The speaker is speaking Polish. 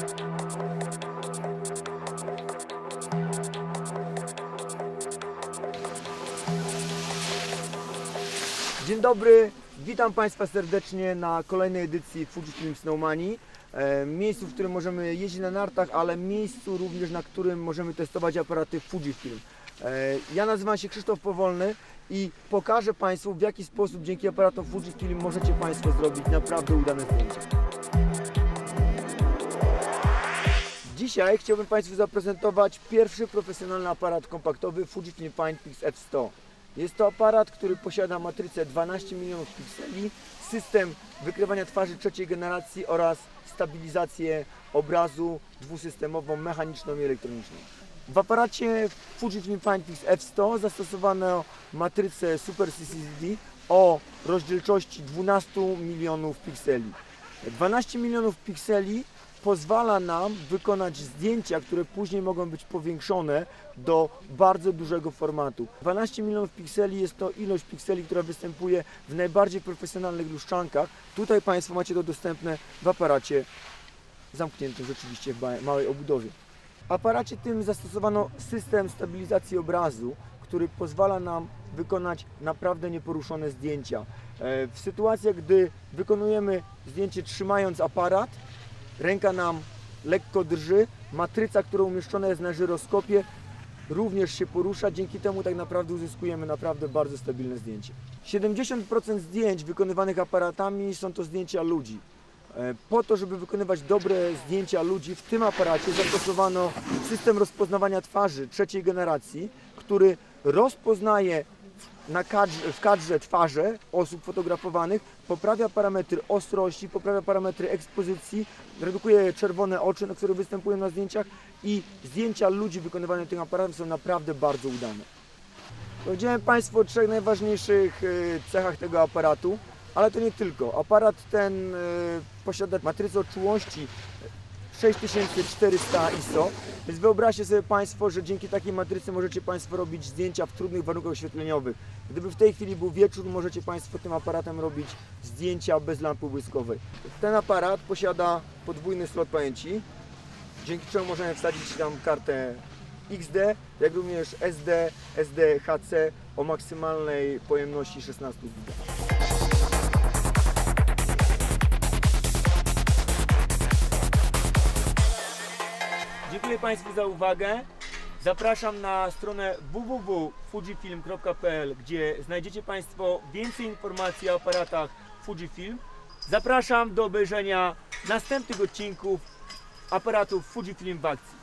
Dzień dobry, witam Państwa serdecznie na kolejnej edycji Fujifilm Snowmanii. E, Miejscu, w którym możemy jeździć na nartach, ale miejscu również, na którym możemy testować aparaty Fujifilm. E, Ja nazywam się Krzysztof Powolny i pokażę Państwu w jaki sposób dzięki aparatom Fujifilm możecie Państwo zrobić naprawdę udane zdjęcia. Dzisiaj chciałbym Państwu zaprezentować pierwszy profesjonalny aparat kompaktowy Fujifilm Finepix F100. Jest to aparat, który posiada matrycę 12 milionów pikseli, system wykrywania twarzy trzeciej generacji oraz stabilizację obrazu dwusystemową, mechaniczną i elektroniczną. W aparacie Fujifilm Finepix F100 zastosowano matrycę Super CCD o rozdzielczości 12 milionów pikseli. 12 milionów pikseli pozwala nam wykonać zdjęcia, które później mogą być powiększone do bardzo dużego formatu. 12 milionów pikseli jest to ilość pikseli, która występuje w najbardziej profesjonalnych luszczankach. Tutaj Państwo macie to dostępne w aparacie zamkniętym rzeczywiście w małej obudowie. W aparacie tym zastosowano system stabilizacji obrazu, który pozwala nam wykonać naprawdę nieporuszone zdjęcia. E, W sytuacjach, gdy wykonujemy zdjęcie trzymając aparat, ręka nam lekko drży, matryca, która umieszczona jest na żyroskopie również się porusza, dzięki temu tak naprawdę uzyskujemy naprawdę bardzo stabilne zdjęcie. 70% zdjęć wykonywanych aparatami są to zdjęcia ludzi. E, Po to, żeby wykonywać dobre zdjęcia ludzi, w tym aparacie zastosowano system rozpoznawania twarzy trzeciej generacji, który rozpoznaje na kadrze, w kadrze twarze osób fotografowanych, poprawia parametry ostrości, poprawia parametry ekspozycji, redukuje czerwone oczy, na które występują na zdjęciach i zdjęcia ludzi wykonywane tym aparatem są naprawdę bardzo udane. Powiedziałem Państwu o trzech najważniejszych e, cechach tego aparatu, ale to nie tylko. Aparat ten e, posiada matrycę czułości 6400 ISO, więc wyobraźcie sobie Państwo, że dzięki takiej matrycy możecie Państwo robić zdjęcia w trudnych warunkach oświetleniowych. Gdyby w tej chwili był wieczór, możecie Państwo tym aparatem robić zdjęcia bez lampy błyskowej. Ten aparat posiada podwójny slot pamięci, dzięki czemu możemy wsadzić tam kartę XD, jak również SD, SDHC o maksymalnej pojemności 16 GB. Dziękuję Państwu za uwagę. Zapraszam na stronę www.fujifilm.pl, gdzie znajdziecie Państwo więcej informacji o aparatach Fujifilm. Zapraszam do obejrzenia następnych odcinków aparatów Fujifilm w akcji.